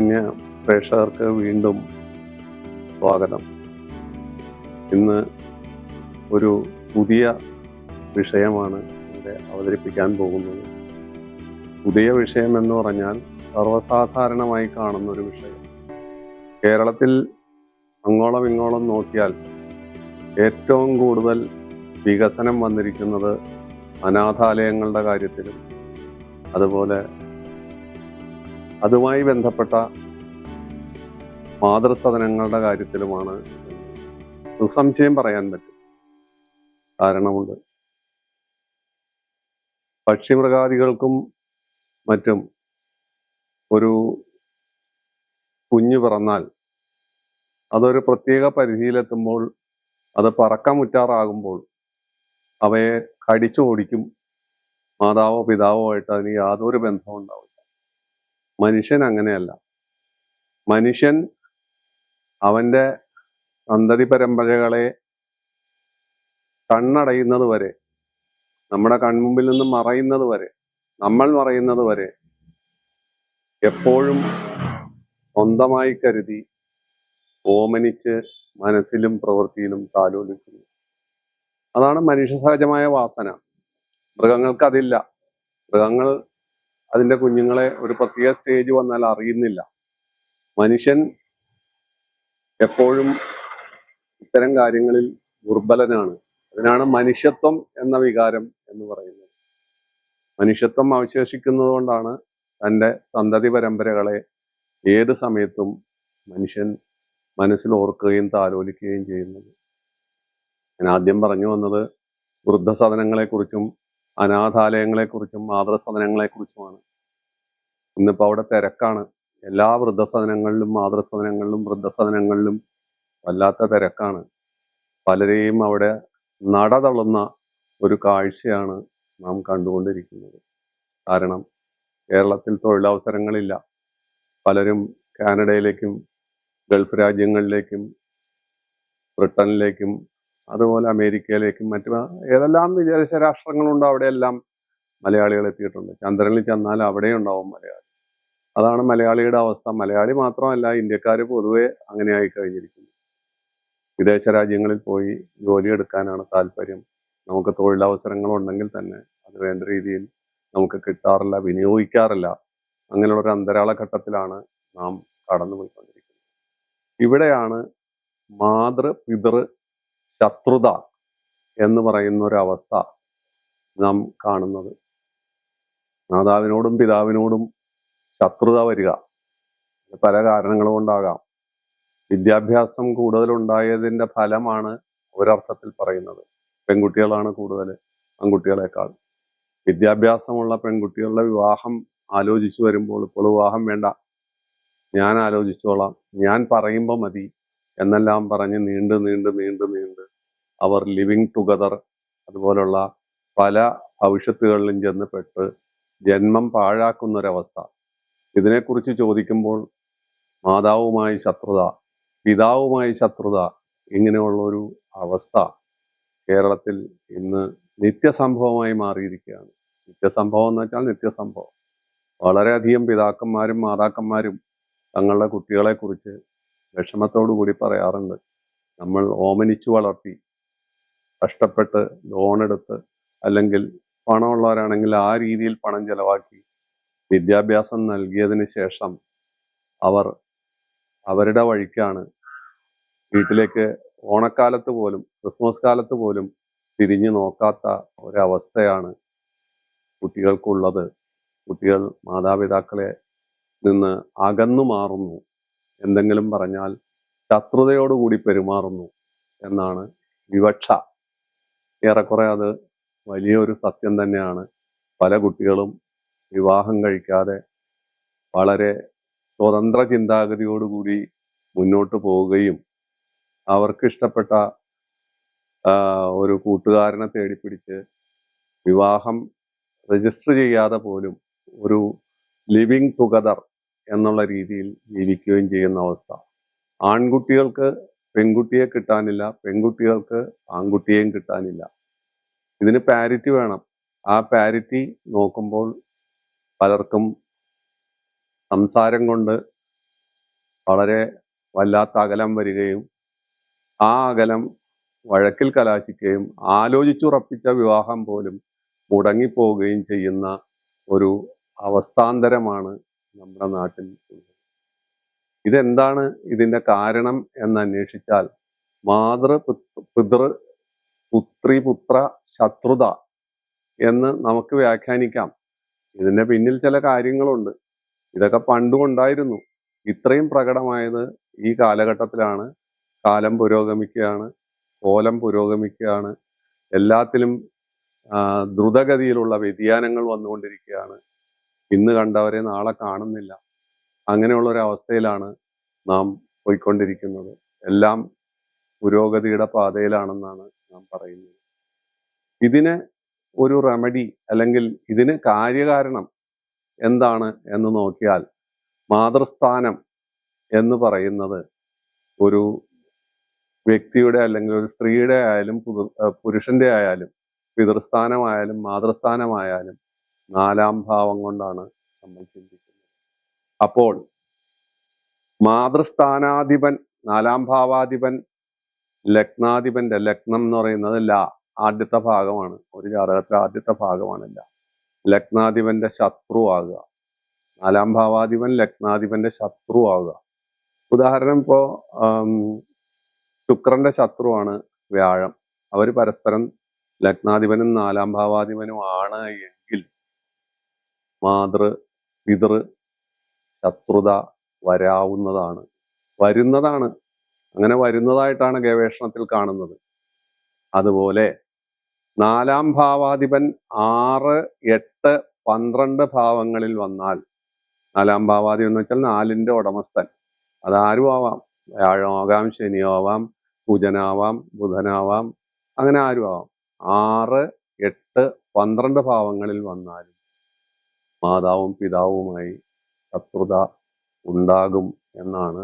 മാന്യ പ്രേക്ഷകർക്ക് വീണ്ടും സ്വാഗതം. ഇന്ന് ഒരു പുതിയ വിഷയമാണ് ഇവിടെ അവതരിപ്പിക്കാൻ പോകുന്നത്. പുതിയ വിഷയം എന്ന് പറഞ്ഞാൽ സർവസാധാരണമായി കാണുന്ന ഒരു വിഷയം. കേരളത്തിൽ അങ്ങോളം ഇങ്ങോളം നോക്കിയാൽ ഏറ്റവും കൂടുതൽ വികസനം വന്നിരിക്കുന്നത് അനാഥാലയങ്ങളുടെ കാര്യത്തിലും അതുപോലെ അതുമായി ബന്ധപ്പെട്ട മാതൃസദനങ്ങളുടെ കാര്യത്തിലുമാണ് നിസ്സംശയം പറയാൻ പറ്റും. കാരണമുണ്ട്. പക്ഷിമൃഗാദികൾക്കും മറ്റും ഒരു കുഞ്ഞു പിറന്നാൽ അതൊരു പ്രത്യേക പരിധിയിലെത്തുമ്പോൾ അത് പറക്കമുറ്റാറാകുമ്പോൾ അവയെ കടിച്ചു ഓടിക്കും. മാതാവോ പിതാവോ ആയിട്ട് അതിന് യാതൊരു ബന്ധവും ഉണ്ടാവില്ല മനുഷ്യൻ അങ്ങനെയല്ല. മനുഷ്യൻ അവന്റെ സന്തതി പരമ്പരകളെ കണ്ണടയുന്നത് വരെ നമ്മുടെ കൺമുമ്പിൽ നിന്ന് മറയുന്നത് വരെ നമ്മൾ മറയുന്നത് വരെ എപ്പോഴും സ്വന്തമായി കരുതി ഓമനിച്ച് മനസ്സിലും പ്രവൃത്തിയിലും താലോലിക്കുന്നു. അതാണ് മനുഷ്യ സഹജമായ വാസന. മൃഗങ്ങൾക്ക് അതില്ല മൃഗങ്ങൾ അതിന്റെ കുഞ്ഞുങ്ങളെ ഒരു പ്രത്യേക സ്റ്റേജ് വന്നാൽ അറിയുന്നില്ല. മനുഷ്യൻ എപ്പോഴും ഇത്തരം കാര്യങ്ങളിൽ ദുർബലനാണ്. അതിനാണ് മനുഷ്യത്വം എന്ന വികാരം എന്ന് പറയുന്നത്. മനുഷ്യത്വം അവശേഷിക്കുന്നത് കൊണ്ടാണ് തന്റെ സന്തതി പരമ്പരകളെ ഏത് സമയത്തും മനുഷ്യൻ മനസ്സിൽ ഓർക്കുകയും താലോലിക്കുകയും ചെയ്യുന്നത്. ഞാൻ ആദ്യം പറഞ്ഞു വന്നത് വൃദ്ധസദനങ്ങളെക്കുറിച്ചും അനാഥാലയങ്ങളെക്കുറിച്ചും മാതൃസദനങ്ങളെക്കുറിച്ചുമാണ്. ഇന്നിപ്പോൾ അവിടെ തിരക്കാണ്. എല്ലാ വൃദ്ധസദനങ്ങളിലും മാതൃസദനങ്ങളിലും വൃദ്ധസദനങ്ങളിലും വല്ലാത്ത തിരക്കാണ്. പലരെയും അവിടെ നടതള്ളുന്ന ഒരു കാഴ്ചയാണ് നാം കണ്ടുകൊണ്ടിരിക്കുന്നത്. കാരണം കേരളത്തിൽ തൊഴിലവസരങ്ങളില്ല. പലരും കാനഡയിലേക്കും ഗൾഫ് രാജ്യങ്ങളിലേക്കും ബ്രിട്ടനിലേക്കും അതുപോലെ അമേരിക്കയിലേക്കും മറ്റു ഏതെല്ലാം വിദേശ രാഷ്ട്രങ്ങളുണ്ടോ അവിടെയെല്ലാം മലയാളികൾ എത്തിയിട്ടുണ്ട്. ചന്ദ്രനിൽ ചെന്നാൽ അവിടെ ഉണ്ടാവും മലയാളി. അതാണ് മലയാളിയുടെ അവസ്ഥ. മലയാളി മാത്രമല്ല ഇന്ത്യക്കാർ പൊതുവെ അങ്ങനെയായി കഴിഞ്ഞിരിക്കുന്നു. വിദേശ രാജ്യങ്ങളിൽ പോയി ജോലിയെടുക്കാനാണ് താല്പര്യം. നമുക്ക് തൊഴിലവസരങ്ങൾ ഉണ്ടെങ്കിൽ തന്നെ അത് വേണ്ട രീതിയിൽ നമുക്ക് കിട്ടാറില്ല വിനിയോഗിക്കാറില്ല. അങ്ങനെയുള്ള ഒരു അന്തരാള ഘട്ടത്തിലാണ് നാം കടന്നു പോയിക്കൊണ്ടിരിക്കുന്നത് ഇവിടെയാണ് മാതൃ പിതൃ ശത്രുത എന്ന് പറയുന്ന ഒരു അവസ്ഥ നാം കാണുന്നത്. മാതാവിനോടും പിതാവിനോടും ശത്രുത വരിക പല കാരണങ്ങൾ കൊണ്ടാകാം. വിദ്യാഭ്യാസം കൂടുതലുണ്ടായതിന്റെ ഫലമാണ് ഒരർത്ഥത്തിൽ പറയുന്നത്. പെൺകുട്ടികളാണ് കൂടുതൽ ആൺകുട്ടികളെക്കാൾ. വിദ്യാഭ്യാസമുള്ള പെൺകുട്ടികളുടെ വിവാഹം ആലോചിച്ചു വരുമ്പോൾ ഇപ്പോൾ വിവാഹം വേണ്ട. ഞാൻ ആലോചിച്ചോളാം. ഞാൻ പറയുമ്പോൾ മതി. എന്നെല്ലാം പറഞ്ഞ് നീണ്ട് നീണ്ട് നീണ്ട് നീണ്ട് അവർ ലിവിങ് ടുഗദർ അതുപോലുള്ള പല ഭവിഷ്യത്തുകളിലും ചെന്ന് പെട്ട് ജന്മം പാഴാക്കുന്നൊരവസ്ഥ. ഇതിനെക്കുറിച്ച് ചോദിക്കുമ്പോൾ മാതാവുമായി ശത്രുത പിതാവുമായി ശത്രുത ഇങ്ങനെയുള്ള ഒരു അവസ്ഥ കേരളത്തിൽ ഇന്ന് നിത്യസംഭവമായി മാറിയിരിക്കുകയാണ്. നിത്യസംഭവം എന്ന് വെച്ചാൽ നിത്യസംഭവം. വളരെയധികം പിതാക്കന്മാരും മാതാക്കന്മാരും തങ്ങളുടെ കുട്ടികളെക്കുറിച്ച് വിഷമത്തോടു കൂടി പറയാറുണ്ട്. നമ്മൾ ഓമനിച്ചു വളർത്തി കഷ്ടപ്പെട്ട് ലോണെടുത്ത് അല്ലെങ്കിൽ പണമുള്ളവരാണെങ്കിൽ ആ രീതിയിൽ പണം ചെലവാക്കി വിദ്യാഭ്യാസം നൽകിയതിന് ശേഷം അവർ അവരുടെ വഴിക്കാണ് വീട്ടിലേക്ക് ഓണക്കാലത്ത് പോലും ക്രിസ്മസ് കാലത്ത് പോലും തിരിഞ്ഞു നോക്കാത്ത ഒരവസ്ഥയാണ് കുട്ടികൾക്കുള്ളത്. കുട്ടികൾ മാതാപിതാക്കളെ നിന്ന് അകന്നു മാറുന്നു. എന്തെങ്കിലും പറഞ്ഞാൽ ശത്രുതയോടുകൂടി പെരുമാറുന്നു എന്നാണ് വിവക്ഷ. ഏറെക്കുറെ അത് വലിയൊരു സത്യം തന്നെയാണ്. പല കുട്ടികളും വിവാഹം കഴിക്കാതെ വളരെ സ്വതന്ത്ര ചിന്താഗതിയോടുകൂടി മുന്നോട്ട് പോവുകയും അവർക്ക് ഇഷ്ടപ്പെട്ട ഒരു കൂട്ടുകാരനെ തേടിപ്പിടിച്ച് വിവാഹം രജിസ്റ്റർ ചെയ്യാതെ പോലും ഒരു ലിവിങ് ടുഗദർ എന്നുള്ള രീതിയിൽ ജീവിക്കുകയും ചെയ്യുന്ന അവസ്ഥ. ആൺകുട്ടികൾക്ക് പെൺകുട്ടിയെ കിട്ടാനില്ല പെൺകുട്ടികൾക്ക് ആൺകുട്ടിയെയും കിട്ടാനില്ല. ഇതിന് പാരിറ്റി വേണം. ആ പാരിറ്റി നോക്കുമ്പോൾ പലർക്കും സംസാരം കൊണ്ട് വളരെ വല്ലാത്ത അകലം വരികയും ആ അകലം വഴക്കിൽ കലാശിക്കുകയും ആലോചിച്ചുറപ്പിച്ച വിവാഹം പോലും മുടങ്ങിപ്പോവുകയും ചെയ്യുന്ന ഒരു അവസ്ഥാന്തരമാണ് നമ്മുടെ നാട്ടിൽ ഇതെന്താണ് ഇതിന്റെ കാരണം എന്ന് അന്വേഷിച്ചാൽ മാതൃ പിതൃ പുത്രി പുത്ര ശത്രുത എന്ന് നമുക്ക് വ്യാഖ്യാനിക്കാം. ഇതിന്റെ പിന്നിൽ ചില കാര്യങ്ങളുണ്ട്. ഇതൊക്കെ പണ്ടും ഉണ്ടായിരുന്നു ഇത്രയും പ്രകടമായത് ഈ കാലഘട്ടത്തിലാണ്. കാലം പുരോഗമിക്കുകയാണ്. കോലം പുരോഗമിക്കുകയാണ്. എല്ലാത്തിലും ദ്രുതഗതിയിലുള്ള വ്യതിയാനങ്ങൾ വന്നുകൊണ്ടിരിക്കുകയാണ്. ഇന്ന് കണ്ടവരെ നാളെ കാണുന്നില്ല. അങ്ങനെയുള്ള ഒരു അവസ്ഥയിലാണ് നാം പോയിക്കൊണ്ടിരിക്കുന്നത്. എല്ലാം പുരോഗതിയുടെ പാതയിലാണെന്നാണ് നാം പറയുന്നത്. ഇതിന് ഒരു റെമഡി അല്ലെങ്കിൽ ഇതിന് കാര്യകാരണം എന്താണ് എന്ന് നോക്കിയാൽ മാതൃസ്ഥാനം എന്ന് പറയുന്നത് ഒരു വ്യക്തിയുടെ അല്ലെങ്കിൽ ഒരു സ്ത്രീയുടെ ആയാലും പുരുഷന്റെ ആയാലും പിതൃസ്ഥാനമായാലും മാതൃസ്ഥാനമായാലും നാലാം ഭാവം കൊണ്ടാണ് നമ്മൾ ചിന്തിക്കുന്നത്. അപ്പോൾ മാതൃസ്ഥാനാധിപൻ നാലാം ഭാവാധിപൻ ലഗ്നാധിപന്റെ ലഗ്നം എന്ന് പറയുന്നത് ല ആദ്യത്തെ ഭാഗമാണ്. ഒരു ജാതകത്തിലെ ആദ്യത്തെ ഭാഗമാണ് ല ലഗ്നാധിപന്റെ ശത്രു ആകുക. നാലാം ഭാവാധിപൻ ലഗ്നാധിപന്റെ ശത്രു ആകുക. ഉദാഹരണം ഇപ്പോ ശുക്രന്റെ ശത്രുവാണ് വ്യാഴം. അവർ പരസ്പരം ലഗ്നാധിപനും നാലാം ഭാവാധിപനും ആണ് എങ്കിൽ മാതൃ പിതൃ ശത്രുത വരാവുന്നതാണ്. വരുന്നതാണ്. അങ്ങനെ വരുന്നതായിട്ടാണ് ഗവേഷണത്തിൽ കാണുന്നത്. അതുപോലെ നാലാം ഭാവാധിപൻ ആറ് എട്ട് പന്ത്രണ്ട് ഭാവങ്ങളിൽ വന്നാൽ നാലാം ഭാവാധിപൻ എന്ന് വെച്ചാൽ നാലിന്റെ ഉടമസ്ഥൻ. അതാരും ആവാം. വ്യാഴമാകാം ശനിയാവാം കുജനാവാം ബുധനാവാം അങ്ങനെ ആരും ആവാം. ആറ് എട്ട് പന്ത്രണ്ട് ഭാവങ്ങളിൽ വന്നാലും മാതാവും പിതാവുമായി ശത്രുത ഉണ്ടാകും എന്നാണ്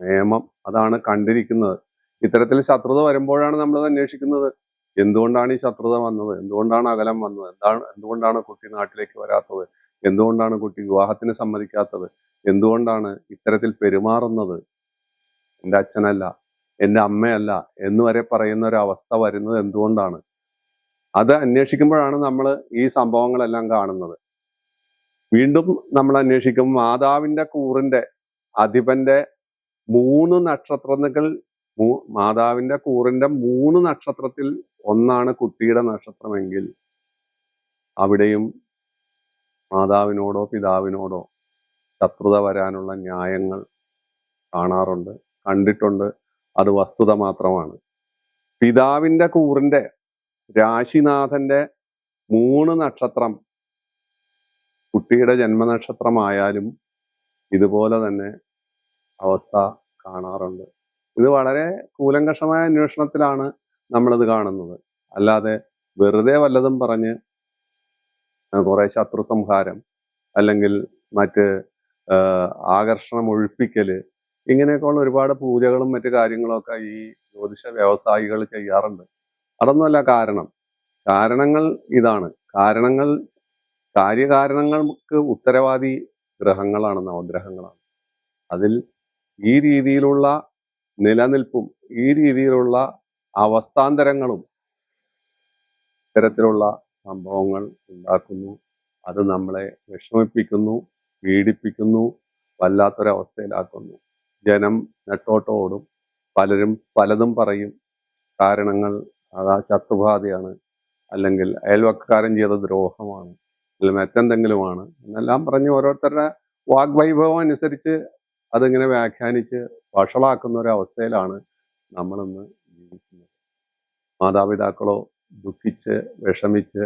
നിയമം അതാണ് കണ്ടിരിക്കുന്നത്. ഇത്തരത്തിൽ ശത്രുത വരുമ്പോഴാണ് നമ്മളത് അന്വേഷിക്കുന്നത്. എന്തുകൊണ്ടാണ് ഈ ശത്രുത വന്നത്? എന്തുകൊണ്ടാണ് അകലം വന്നത്? എന്താണ് എന്തുകൊണ്ടാണ് കുട്ടി നാട്ടിലേക്ക് വരാത്തത്? എന്തുകൊണ്ടാണ് കുട്ടി വിവാഹത്തിന് സമ്മതിക്കാത്തത്? എന്തുകൊണ്ടാണ് ഇത്തരത്തിൽ പെരുമാറുന്നത്? എന്റെ അച്ഛനല്ല എന്റെ അമ്മയല്ല എന്ന് വരെ പറയുന്ന ഒരു അവസ്ഥ വരുന്നത് എന്തുകൊണ്ടാണ്? അത് അന്വേഷിക്കുമ്പോഴാണ് നമ്മൾ ഈ സംഭവങ്ങളെല്ലാം കാണുന്നത്. വീണ്ടും നമ്മൾ അന്വേഷിക്കും മാതാവിന്റെ കൂറിന്റെ അധിപന്റെ മൂന്ന് നക്ഷത്രങ്ങൾ മൂ- മാതാവിന്റെ കൂറിന്റെ മൂന്ന് നക്ഷത്രത്തിൽ ഒന്നാണ് കുട്ടിയുടെ നക്ഷത്രമെങ്കിൽ അവിടെയും മാതാവിനോടോ പിതാവിനോടോ ശത്രുത വരാനുള്ള ന്യായങ്ങൾ കാണാറുണ്ട് കണ്ടിട്ടുണ്ട്. അത് വസ്തുത മാത്രമാണ്. പിതാവിന്റെ കൂറിന്റെ രാശിനാഥന്റെ മൂന്ന് നക്ഷത്രം കുട്ടിയുടെ ജന്മനക്ഷത്രമായാലും ഇതുപോലെ തന്നെ അവസ്ഥ കാണാറുണ്ട്. ഇത് വളരെ കൂലങ്കഷമായ അന്വേഷണത്തിലാണ് നമ്മളിത് കാണുന്നത്. അല്ലാതെ വെറുതെ വല്ലതും പറഞ്ഞ് കുറെ ശത്രു സംഹാരം അല്ലെങ്കിൽ മറ്റ് ആകർഷണം ഒഴിപ്പിക്കൽ ഇങ്ങനെയൊക്കെയുള്ള ഒരുപാട് പൂജകളും മറ്റു കാര്യങ്ങളൊക്കെ ഈ ജ്യോതിഷ വ്യവസായികൾ ചെയ്യാറുണ്ട്. അതൊന്നുമല്ല കാരണം. കാരണങ്ങൾ ഇതാണ്. കാരണങ്ങൾ കാര്യകാരണങ്ങൾക്ക് ഉത്തരവാദി ഗ്രഹങ്ങളാണ് നവഗ്രഹങ്ങളാണ്. അതിൽ ഈ രീതിയിലുള്ള നിലനിൽപ്പും ഈ രീതിയിലുള്ള അവസ്ഥാന്തരങ്ങളും ഇത്തരത്തിലുള്ള സംഭവങ്ങൾ ഉണ്ടാക്കുന്നു. അത് നമ്മളെ വിഷമിപ്പിക്കുന്നു പീഡിപ്പിക്കുന്നു വല്ലാത്തൊരവസ്ഥയിലാക്കുന്നു. ജനം നെട്ടോട്ടോടും പലരും പലതും പറയും. കാരണങ്ങൾ അതാ ചത്തുബാധയാണ് അല്ലെങ്കിൽ അയൽവക്കക്കാരൻ ചെയ്ത ദ്രോഹമാണ്. അല്ലെങ്കിൽ മറ്റെന്തെങ്കിലുമാണ്. എന്നെല്ലാം പറഞ്ഞ് ഓരോരുത്തരുടെ വാഗ്വൈഭവം അനുസരിച്ച് അതിങ്ങനെ വ്യാഖ്യാനിച്ച് വഷളാക്കുന്ന ഒരവസ്ഥയിലാണ് നമ്മളിന്ന് ജീവിക്കുന്നത്. മാതാപിതാക്കളോ ദുഃഖിച്ച് വിഷമിച്ച്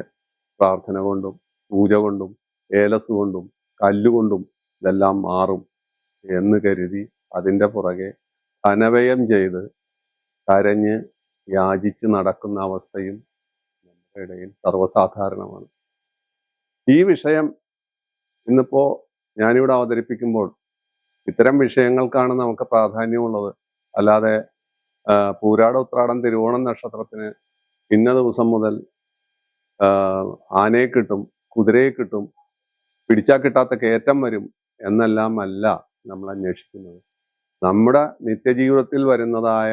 പ്രാർത്ഥന കൊണ്ടും പൂജ കൊണ്ടും ഏലസ് കൊണ്ടും കല്ലുകൊണ്ടും ഇതെല്ലാം മാറും എന്ന് കരുതി അതിന്റെ പുറകെ ധനവ്യയം ചെയ്ത് കരഞ്ഞ് യാചിച്ച് നടക്കുന്ന അവസ്ഥയും നമ്മുടെ ഇടയിൽ സർവസാധാരണമാണ്. ഈ വിഷയം ഇന്നിപ്പോ ഞാനിവിടെ അവതരിപ്പിക്കുമ്പോൾ ഇത്തരം വിഷയങ്ങൾക്കാണ് നമുക്ക് പ്രാധാന്യമുള്ളത്. അല്ലാതെ പൂരാട ഉത്രാടം തിരുവോണം നക്ഷത്രത്തിന് ഇന്ന ദിവസം മുതൽ ആനയെ കിട്ടും കുതിരയെ കിട്ടും പിടിച്ചാൽ കിട്ടാത്ത കയറ്റം വരും എന്നെല്ലാം അല്ല നമ്മൾ അന്വേഷിക്കുന്നത് നമ്മുടെ നിത്യജീവിതത്തിൽ വരുന്നതായ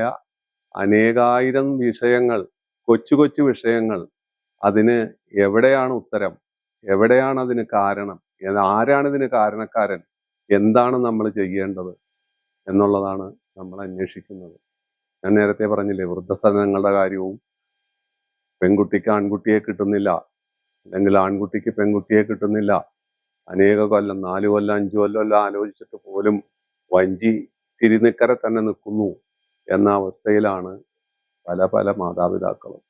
അനേകായിരം വിഷയങ്ങൾ കൊച്ചു കൊച്ചു വിഷയങ്ങൾ അതിന് എവിടെയാണ് ഉത്തരം? എവിടെയാണ് അതിന് കാരണം? ആരാണ് ഇതിന് കാരണക്കാരൻ? എന്താണ് നമ്മൾ ചെയ്യേണ്ടത് എന്നുള്ളതാണ് നമ്മൾ അന്വേഷിക്കുന്നത്. ഞാൻ നേരത്തെ പറഞ്ഞില്ലേ വൃദ്ധസദനങ്ങളുടെ കാര്യവും പെൺകുട്ടിക്ക് ആൺകുട്ടിയെ കിട്ടുന്നില്ല. അല്ലെങ്കിൽ ആൺകുട്ടിക്ക് പെൺകുട്ടിയെ കിട്ടുന്നില്ല. അനേക കൊല്ലം നാല് കൊല്ലം അഞ്ചു കൊല്ലം എല്ലാം ആലോചിച്ചിട്ട് പോലും വഞ്ചി തിരുനിക്കര തന്നെ നിൽക്കുന്നു എന്ന അവസ്ഥയിലാണ് പല പല മാതാപിതാക്കളും.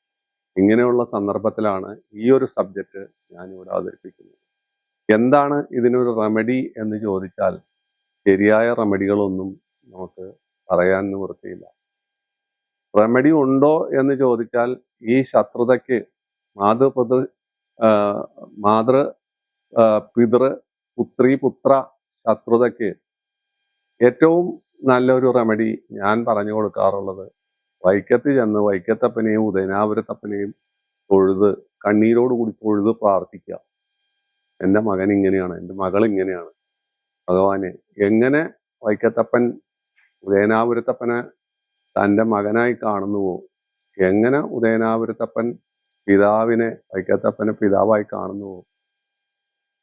ഇങ്ങനെയുള്ള സന്ദർഭത്തിലാണ് ഈ ഒരു സബ്ജക്റ്റ് ഞാനിവിടെ അവതരിപ്പിക്കുന്നത്. എന്താണ് ഇതിനൊരു റെമഡി എന്ന് ചോദിച്ചാൽ ശരിയായ റെമഡികളൊന്നും നമുക്ക് പറയാൻ നിവൃത്തിയില്ല. റെമഡി ഉണ്ടോ എന്ന് ചോദിച്ചാൽ ഈ ശത്രുതയ്ക്ക് മാതൃപിതൃ മാതൃ പിതൃ പുത്രി പുത്ര ശത്രുതയ്ക്ക് ഏറ്റവും നല്ലൊരു റെമഡി ഞാൻ പറഞ്ഞു കൊടുക്കാറുള്ളത് വൈക്കത്ത് ചെന്ന് വൈക്കത്തപ്പനെയും ഉദയനാപുരത്തപ്പനെയും തൊഴുത് കണ്ണീരോടുകൂടി തൊഴുത് പ്രാർത്ഥിക്കുക. എന്റെ മകൻ ഇങ്ങനെയാണ് എന്റെ മകൾ ഇങ്ങനെയാണ്. ഭഗവാനെ എങ്ങനെ വൈക്കത്തപ്പൻ ഉദയനാപുരത്തപ്പനെ തന്റെ മകനായി കാണുന്നുവോ? എങ്ങനെ ഉദയനാപുരത്തപ്പൻ പിതാവിനെ വൈക്കത്തപ്പനെ പിതാവായി കാണുന്നുവോ?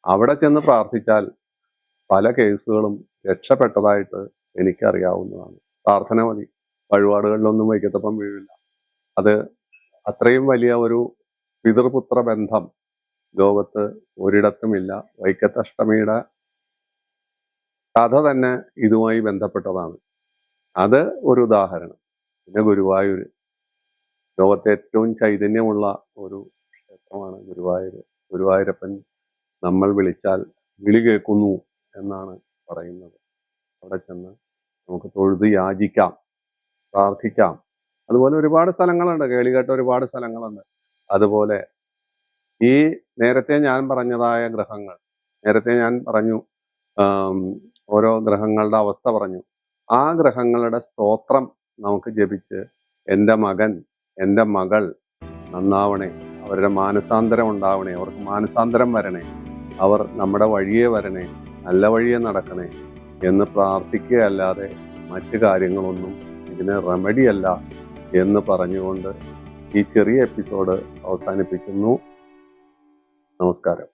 അവിടെ ചെന്ന് പ്രാർത്ഥിച്ചാൽ പല കേസുകളും രക്ഷപ്പെട്ടതായിട്ട് എനിക്കറിയാവുന്നതാണ്. പ്രാർത്ഥന മതി. വഴിപാടുകളിലൊന്നും വൈക്കത്തപ്പം വീഴില്ല. അത് അത്രയും വലിയ ഒരു പിതൃപുത്ര ബന്ധം ലോകത്ത് ഒരിടത്തുമില്ല. വൈക്കത്തഷ്ടമിയുടെ കഥ തന്നെ ഇതുമായി ബന്ധപ്പെട്ടതാണ്. അത് ഒരു ഉദാഹരണം. പിന്നെ ഗുരുവായൂർ. ലോകത്തെ ഏറ്റവും ചൈതന്യമുള്ള ഒരു ക്ഷേത്രമാണ് ഗുരുവായൂർ. ഗുരുവായൂരപ്പൻ നമ്മൾ വിളിച്ചാൽ വിളി കേൾക്കുന്നു എന്നാണ് പറയുന്നത്. അവിടെ ചെന്ന് നമുക്ക് തൊഴുത് യാചിക്കാം. പ്രാർത്ഥിക്കാം. അതുപോലെ ഒരുപാട് സ്ഥലങ്ങളുണ്ട്. കേളികേട്ട ഒരുപാട് സ്ഥലങ്ങളുണ്ട്. അതുപോലെ ഈ നേരത്തെ ഞാൻ പറഞ്ഞതായ ഗ്രഹങ്ങൾ നേരത്തെ ഞാൻ പറഞ്ഞു ഓരോ ഗ്രഹങ്ങളുടെ അവസ്ഥ പറഞ്ഞു. ആ ഗ്രഹങ്ങളുടെ സ്തോത്രം നമുക്ക് ജപിച്ച് എന്റെ മകൻ എന്റെ മകൾ നന്നാവണേ. അവരുടെ മാനസാന്തരം ഉണ്ടാവണേ. അവർക്ക് മാനസാന്തരം വരണേ. അവർ നമ്മുടെ വഴിയെ വരണേ. നല്ല വഴിയെ നടക്കണേ എന്ന് പ്രാർത്ഥിക്കുകയല്ലാതെ മറ്റു കാര്യങ്ങളൊന്നും ഇതിന് റെമഡിയല്ല എന്ന് പറഞ്ഞുകൊണ്ട് ഈ ചെറിയ എപ്പിസോഡ് അവസാനിപ്പിക്കുന്നു. നമസ്കാരം.